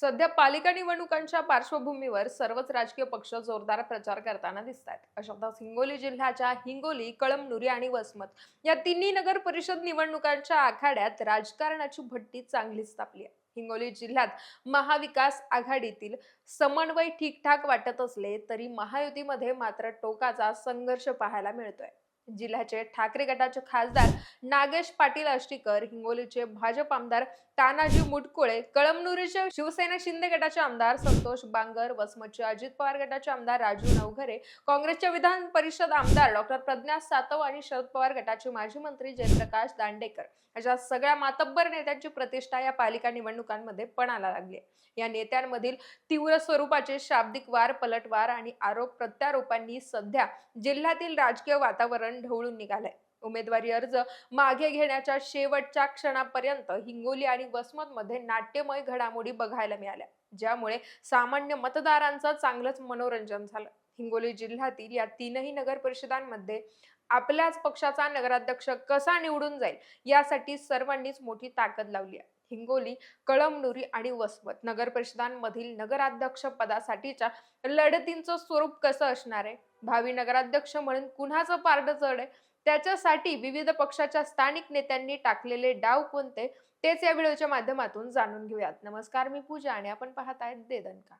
सध्या पालिका निवडणुकांच्या पार्श्वभूमीवर सर्वच राजकीय पक्ष जोरदार प्रचार करताना दिसत आहेत अशातच हिंगोली जिल्ह्याच्या हिंगोली कळमनुरी आणि वसमत या तिन्ही नगर परिषद निवडणुकांच्या आखाड्यात राजकारणाची भट्टी चांगलीच तापली आहे. हिंगोली जिल्ह्यात महाविकास आघाडीतील समन्वय ठीकठाक वाटत असले तरी महायुतीमध्ये मात्र टोकाचा संघर्ष पाहायला मिळतोय. जिल्ह्याचे ठाकरे गटाचे खासदार नागेश पाटील आष्टीकर हिंगोलीचे भाजप आमदार तानाजी मुटकुळे कळमनुरीचे शिवसेना शिंदे गटाचे आमदार संतोष बांगर वसमतचे अजित पवार गटाचे आमदार राजू नवघरे काँग्रेसचे विधान परिषद आमदार डॉक्टर प्रज्ञा सातव आणि शरद पवार गटाचे माजी मंत्री जयप्रकाश दांडेकर. अशा सगळ्या मातब्बर नेत्यांची प्रतिष्ठा या पालिका निवडणुकांमध्ये पणाला लागली या नेत्यांमधील तीव्र स्वरूपाचे शाब्दिक वार पलटवार आणि आरोप प्रत्यारोपांनी सध्या जिल्ह्यातील राजकीय वातावरण ढवळून निघालंय. उमेदवारी अर्ज मागे घेण्याच्या शेवटच्या क्षणापर्यंत हिंगोली आणि वसमतमध्ये नाट्यमय घडामोडी बघायला मिळाल्या. ज्यामुळे सामान्य मतदारांचं चांगलंच मनोरंजन झालं. हिंगोली जिल्ह्यातील या तीनही नगर परिषदांमध्ये आपल्याच पक्षाचा नगराध्यक्ष कसा निवडून जाईल यासाठी सर्वांनीच मोठी ताकद लावली आहे. हिंगोली कळमनुरी आणि वसमत नगर परिषदांमधील नगराध्यक्ष पदासाठीच्या लढतींचं स्वरूप कसं असणार आहे? भावी नगराध्यक्ष म्हणून कुणाचं पारड चढ आहे? त्याच्यासाठी विविध पक्षाच्या स्थानिक नेत्यांनी टाकलेले डाव कोणते? तेच या व्हिडिओच्या माध्यमातून जाणून घेऊयात. नमस्कार मी पूजा आणि आपण पाहत आहेत देदनका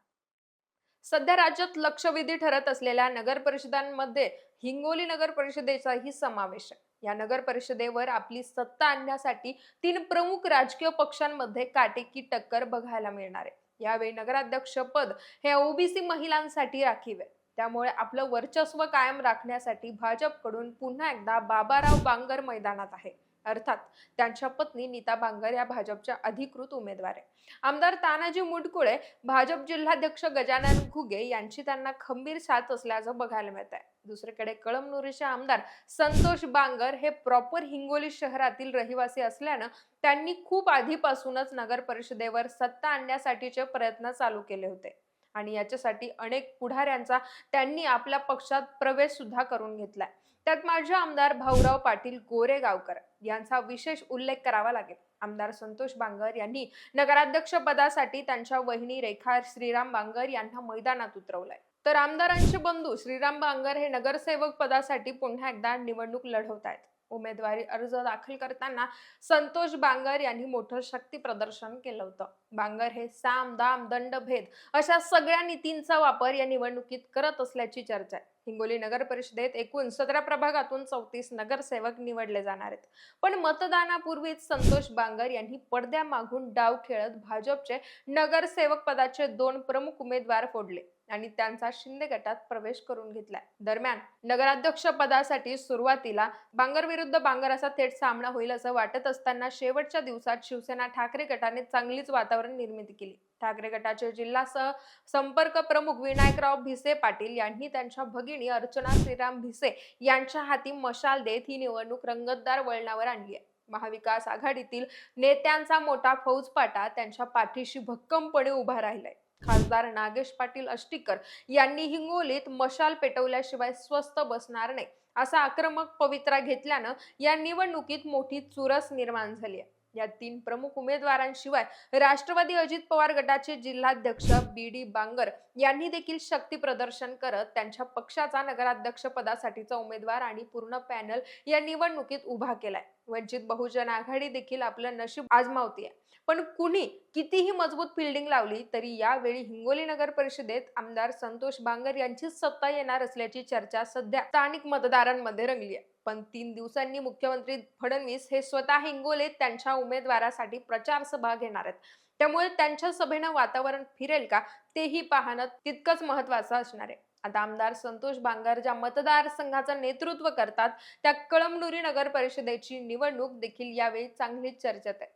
सध्या राज्यात लक्षवेधी ठरत असलेल्या नगर परिषदांमध्ये हिंगोली नगर परिषदेचाही समावेश आहे. या नगर परिषदेवर आपली सत्ता आणण्यासाठी तीन प्रमुख राजकीय पक्षांमध्ये काटेकी टक्कर बघायला मिळणार आहे. यावेळी नगराध्यक्ष पद हे ओबीसी महिलांसाठी राखीव आहे. त्यामुळे आपलं वर्चस्व कायम राखण्यासाठी भाजपकडून पुन्हा एकदा बाबाराव बांगर मैदानात आहे. अर्थात त्यांच्या पत्नी नीता बांगर या भाजपच्या अधिकृत उमेदवार आहे आमदार तानाजी मुटकुळे भाजप जिल्हाध्यक्ष गजानन घुगे यांची त्यांना खंबीर साथ असल्याचं बघायला मिळत आहे दुसरीकडे कळमनुरीचे आमदार संतोष बांगर हे प्रॉपर हिंगोली शहरातील रहिवासी असल्यानं त्यांनी खूप आधीपासूनच नगर परिषदेवर सत्ता आणण्यासाठीचे प्रयत्न चालू केले होते. आणि याच्यासाठी अनेक पुढाऱ्यांचा त्यांनी आपल्या पक्षात प्रवेश सुद्धा करून घेतलाय. त्यात माझे आमदार भाऊराव पाटील गोरेगावकर यांचा विशेष उल्लेख करावा लागेल. आमदार संतोष बांगर यांनी नगराध्यक्ष पदासाठी त्यांच्या वहिनी रेखा श्रीराम बांगर यांना मैदानात उतरवलंय. तर आमदारांचे बंधू श्रीराम बांगर हे नगरसेवक पदासाठी पुन्हा एकदा निवडणूक लढवत आहेत उमेदवारी अर्ज दाखल करताना संतोष बांगर यांनी मोठं शक्ती प्रदर्शन केलं होतं. बांगर हे साम दाम दंड भेद अशा सगळ्या नीतींचा वापर या निवडणुकीत करत असल्याची चर्चा आहे. हिंगोली नगर परिषदेत एकूण सतरा प्रभागातून चौतीस नगरसेवक निवडले जाणार आहेत. पण मतदानापूर्वीच संतोष बांगर यांनी पडद्यामागून डाव खेळत भाजपचे नगरसेवक पदाचे दोन प्रमुख उमेदवार फोडले. आणि त्यांचा शिंदे गटात प्रवेश करून घेतलाय. दरम्यान नगराध्यक्ष पदासाठी सुरुवातीला बांगर विरुद्ध बांगर असा थेट सामना होईल असं वाटत असताना शेवटच्या दिवसात शिवसेना ठाकरे गटाने चांगलीच वातावरण निर्मिती केली. ठाकरे गटाचे जिल्हा सह संपर्क प्रमुख विनायकराव भिसे पाटील यांनी त्यांच्या भगिनी अर्चना श्रीराम भिसे यांच्या हाती मशाल देत ही निवडणूक रंगतदार वळणावर आणली आहे. महाविकास आघाडीतील नेत्यांचा मोठा फौजपाटा त्यांच्या पाठीशी भक्कमपणे उभा राहिलाय. खासदार नागेश पाटील अष्टीकर यांनी हिंगोलीत मशाल पेटवल्याशिवाय स्वस्त बसणार नाही. असा आक्रमक पवित्रा घेतल्यानं या निवडणुकीत मोठी चुरस निर्माण झाली आहे. या तीन प्रमुख उमेदवारांशिवाय राष्ट्रवादी अजित पवार गटाचे जिल्हाध्यक्ष बी डी बांगर यांनी देखील शक्ती प्रदर्शन करत त्यांच्या पक्षाचा नगराध्यक्ष पदासाठीचा उमेदवार आणि पूर्ण पॅनल या निवडणुकीत उभा केलाय. वंचित बहुजन आघाडी देखील आपलं नशीब आजमावतीये. पण कुणी कितीही मजबूत फिल्डिंग लावली तरी यावेळी हिंगोली नगर परिषदेत आमदार संतोष बांगर यांचीच सत्ता येणार असल्याची चर्चा सध्या स्थानिक मतदारांमध्ये रंगली आहे पण तीन दिवसांनी मुख्यमंत्री फडणवीस हे स्वतः हिंगोलीत त्यांच्या उमेदवारासाठी प्रचार सभा घेणार आहेत. त्यामुळे त्यांच्या सभेनं वातावरण फिरेल का? तेही पाहणं तितकंच महत्वाचं असणार आहे. आता आमदार संतोष बांगर ज्या मतदारसंघाचं नेतृत्व करतात त्या कळमनुरी नगर परिषदेची निवडणूक देखील यावेळी चांगलीच चर्चेत आहे.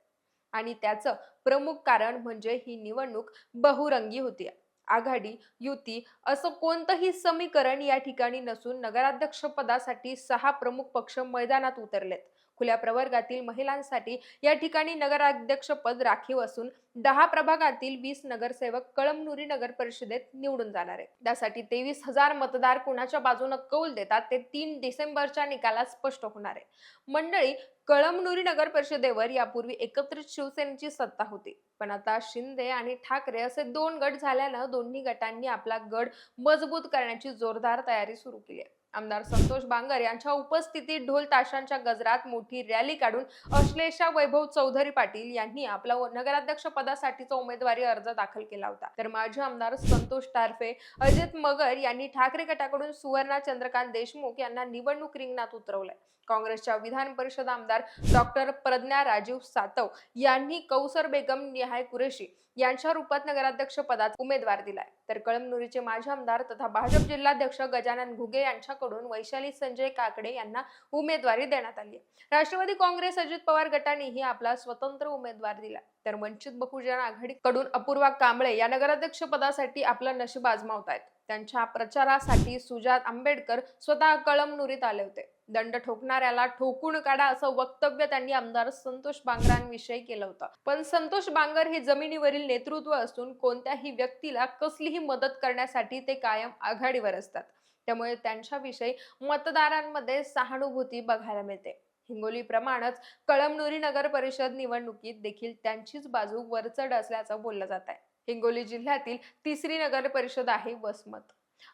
आणि त्याचं प्रमुख कारण म्हणजे ही निवडणूक बहुरंगी होती. आघाडी युती असं कोणतंही समीकरण या ठिकाणी नसून नगराध्यक्ष पदासाठी सहा प्रमुख पक्ष मैदानात उतरलेत. खुल्या प्रवर्गातील महिलांसाठी या ठिकाणी नगराध्यक्ष पद राखीव असून दहा प्रभागातील वीस नगरसेवक कळमनुरी नगर परिषदेत निवडून जाणार आहे त्यासाठी तेवीस हजार मतदार कुणाच्या बाजूने कौल देतात ते तीन डिसेंबरच्या निकालात स्पष्ट होणार आहे. मंडळी कळमनुरी नगर परिषदेवर यापूर्वी एकत्रित शिवसेनेची सत्ता होती. पण आता शिंदे आणि ठाकरे असे दोन गट झाल्यानं दोन्ही गटांनी आपला गड मजबूत करण्याची जोरदार तयारी सुरू केली आहे. आमदार संतोष बांगर यांच्या उपस्थितीत ढोल ताशांच्या गजरात मोठी रॅली काढून अश्लेषा वैभव चौधरी पाटील यांनी आपला नगराध्यक्ष पदासाठीचा उमेदवारी अर्ज दाखल केला होता. तर माजी आमदार संतोष टारफे अजित मगर यांनी ठाकरे गटाकडून सुवर्णा चंद्रकांत देशमुख यांना निवडणूक रिंगणात उतरवलंय. काँग्रेसच्या विधान परिषद आमदार डॉक्टर प्रज्ञा राजीव सातव यांनी कौसर बेगम निहाय कुरेशी यांच्या रूपात नगराध्यक्ष पदात उमेदवार दिलाय. तर कळमनुरीचे माजी आमदार तथा भाजप जिल्हाध्यक्ष गजानन घुगे यांच्याकडून वैशाली संजय काकडे यांना उमेदवारी देण्यात आली आहे. राष्ट्रवादी काँग्रेस अजित पवार गटानेही आपला स्वतंत्र उमेदवार दिला तर वंचित बहुजन आघाडीकडून अपूर्वा कांबळे या नगराध्यक्ष पदासाठी आपलं नशीब आजमावत आहेत त्यांच्या प्रचारासाठी सुजात आंबेडकर स्वतः कळमनुरीत आले होते. दंड ठोकणाऱ्याला ठोकून काढा असं वक्तव्य त्यांनी आमदार संतोष बांगरांविषयी केलं होतं. पण संतोष बांगर हे जमिनीवरील नेतृत्व असून कोणत्याही व्यक्तीला कसलीही मदत करण्यासाठी ते कायम आघाडीवर असतात. त्यामुळे त्यांच्याविषयी मतदारांमध्ये सहानुभूती बघायला मिळते. हिंगोली प्रमाणच कळमनुरी नगर परिषद निवडणुकीत देखील त्यांचीच बाजू वरचढ असल्याचं बोललं जात आहे हिंगोली जिल्ह्यातील तिसरी नगर परिषद आहे वसमत.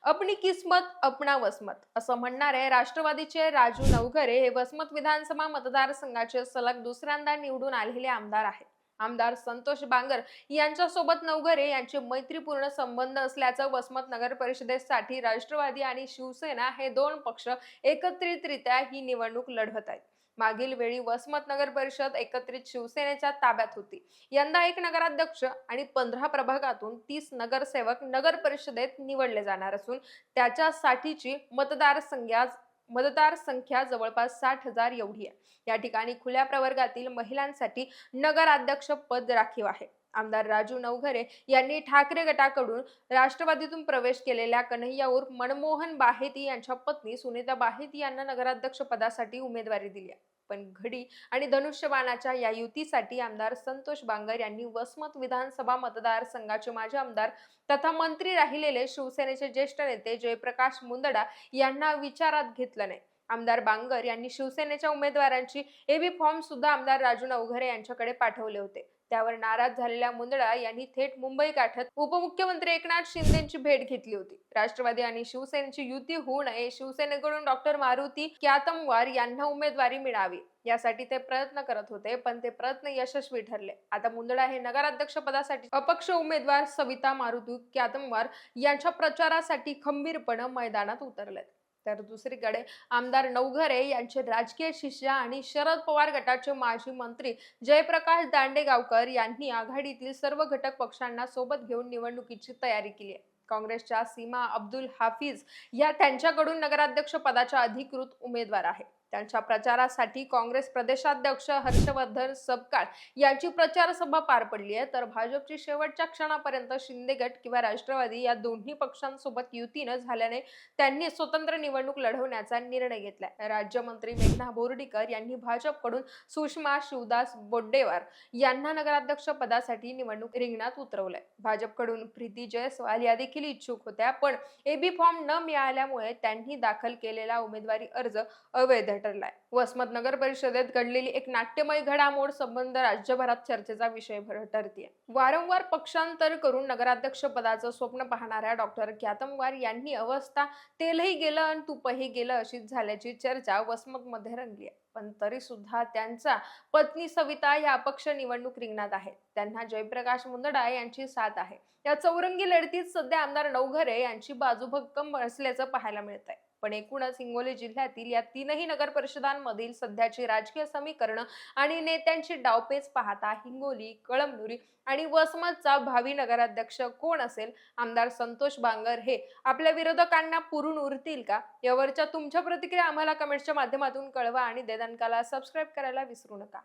अपनी किस्मत अपना वसमत असं म्हणणारे राष्ट्रवादीचे राजू नवघरे. हे वसमत विधानसभा मतदारसंघाचे सलग दुसऱ्यांदा निवडून आलेले आमदार आहेत. आमदार संतोष बांगर यांच्यासोबत नवघरे यांचे मैत्रीपूर्ण संबंध असल्याचं वसमत नगर परिषदेसाठी राष्ट्रवादी आणि शिवसेना हे दोन पक्ष एकत्रितरित्या ही निवडणूक लढवत आहेत. मागील वेळी वसमत नगर परिषद एकत्रित शिवसेनेच्या ताब्यात होती. यंदा एक नगराध्यक्ष आणि पंधरा प्रभागातून तीस नगरसेवक नगर परिषदेत निवडले जाणार असून त्याच्यासाठीची मतदार संख्या मतदार संख्या जवळपास साठ हजार एवढी आहे. या ठिकाणी खुल्या प्रवर्गातील महिलांसाठी नगराध्यक्ष पद राखीव आहे. आमदार राजू नवघरे यांनी ठाकरे गटाकडून राष्ट्रवादीतून प्रवेश केलेल्या कन्हैया उर्फ मनमोहन बाहेती यांच्या पत्नी सुनीता बाहेती यांना नगराध्यक्ष पदासाठी उमेदवारी दिली आहे. पण घडी आणि धनुष्यबाणाच्या या युतीसाठी आमदार संतोष बांगर यांनी वसमत विधानसभा मतदारसंघाचे माजी आमदार तथा मंत्री राहिलेले शिवसेनेचे ज्येष्ठ नेते जयप्रकाश मुंदडा यांना विचारात घेतलं नाही. आमदार बांगर यांनी शिवसेनेच्या उमेदवारांची एबी फॉर्म सुद्धा आमदार राजू नवघरे यांच्याकडे पाठवले होते. त्यावर नाराज झालेल्या मुंदडा यांनी थेट मुंबई गाठत उपमुख्यमंत्री एकनाथ शिंदेची भेट घेतली होती. राष्ट्रवादी आणि शिवसेनेची युती होऊ नये शिवसेनेकडून डॉक्टर मारुती क्यातमवार यांना उमेदवारी मिळावी यासाठी ते प्रयत्न करत होते पण ते प्रयत्न यशस्वी ठरले. आता मुंदडा हे नगराध्यक्ष पदासाठी अपक्ष उमेदवार सविता मारुती क्यातमवार यांच्या प्रचारासाठी खंबीरपणे मैदानात उतरलेत. तर दुसरीकडे आमदार नवघरे यांचे राजकीय शिष्य आणि शरद पवार गटाचे माजी मंत्री जयप्रकाश दांडेगावकर यांनी आघाडीतील सर्व घटक पक्षांना सोबत घेऊन निवडणुकीची तयारी केली आहे. काँग्रेसच्या सीमा अब्दुल हाफिज या त्यांच्याकडून नगराध्यक्ष पदाच्या अधिकृत उमेदवार आहेत. त्यांच्या प्रचारासाठी काँग्रेस प्रदेशाध्यक्ष हर्षवर्धन सबकाळ यांची प्रचार सभा पार पडली आहे. तर भाजपची शेवटच्या क्षणापर्यंत शिंदे गट किंवा राष्ट्रवादी या दोन्ही पक्षांसोबत युती न झाल्याने त्यांनी स्वतंत्र निवडणूक लढवण्याचा निर्णय घेतलाय राज्यमंत्री मेघना बोर्डीकर यांनी भाजपकडून सुषमा शिवदास बोड्डेवार यांना नगराध्यक्ष पदासाठी निवडणूक रिंगणात उतरवलंय. भाजपकडून प्रीती जयस्वाल या देखील इच्छुक होत्या पण एबी फॉर्म न मिळाल्यामुळे त्यांनी दाखल केलेला उमेदवारी अर्ज अवैध ठरलाय वसमत नगर परिषदेत घडलेली एक नाट्यमय घडामोड संबंध राज्यभरात चर्चेचा विषय ठरतीये. वारंवार पक्षांतर करून नगराध्यक्ष पदाचं स्वप्न पाहणाऱ्या डॉक्टर ख्यातमवार यांनी अवस्था तेलही गेलं आणि तुपही गेलं अशीच झाल्याची चर्चा वसमत मध्ये रंगली आहे पण तरी सुद्धा त्यांचा पत्नी सविता या अपक्ष निवडणूक रिंगणात आहेत त्यांना जयप्रकाश मुंदडा यांची साथ आहे. या चौरंगी लढतीत सध्या आमदार नवघरे यांची बाजू भक्कम असल्याचं पाहायला मिळत आहे पण एकूणच हिंगोली जिल्ह्यातील या तीनही नगर परिषदांमधील सध्याची राजकीय समीकरण आणि नेत्यांची डावपेच पाहता हिंगोली कळमनुरी आणि वसमतचा भावी नगराध्यक्ष कोण असेल? आमदार संतोष बांगर हे आपल्या विरोधकांना पुरून उरतील का? यावरच्या तुमच्या प्रतिक्रिया आम्हाला कमेंटच्या माध्यमातून कळवा आणि देदानकाला सबस्क्राईब करायला विसरू नका.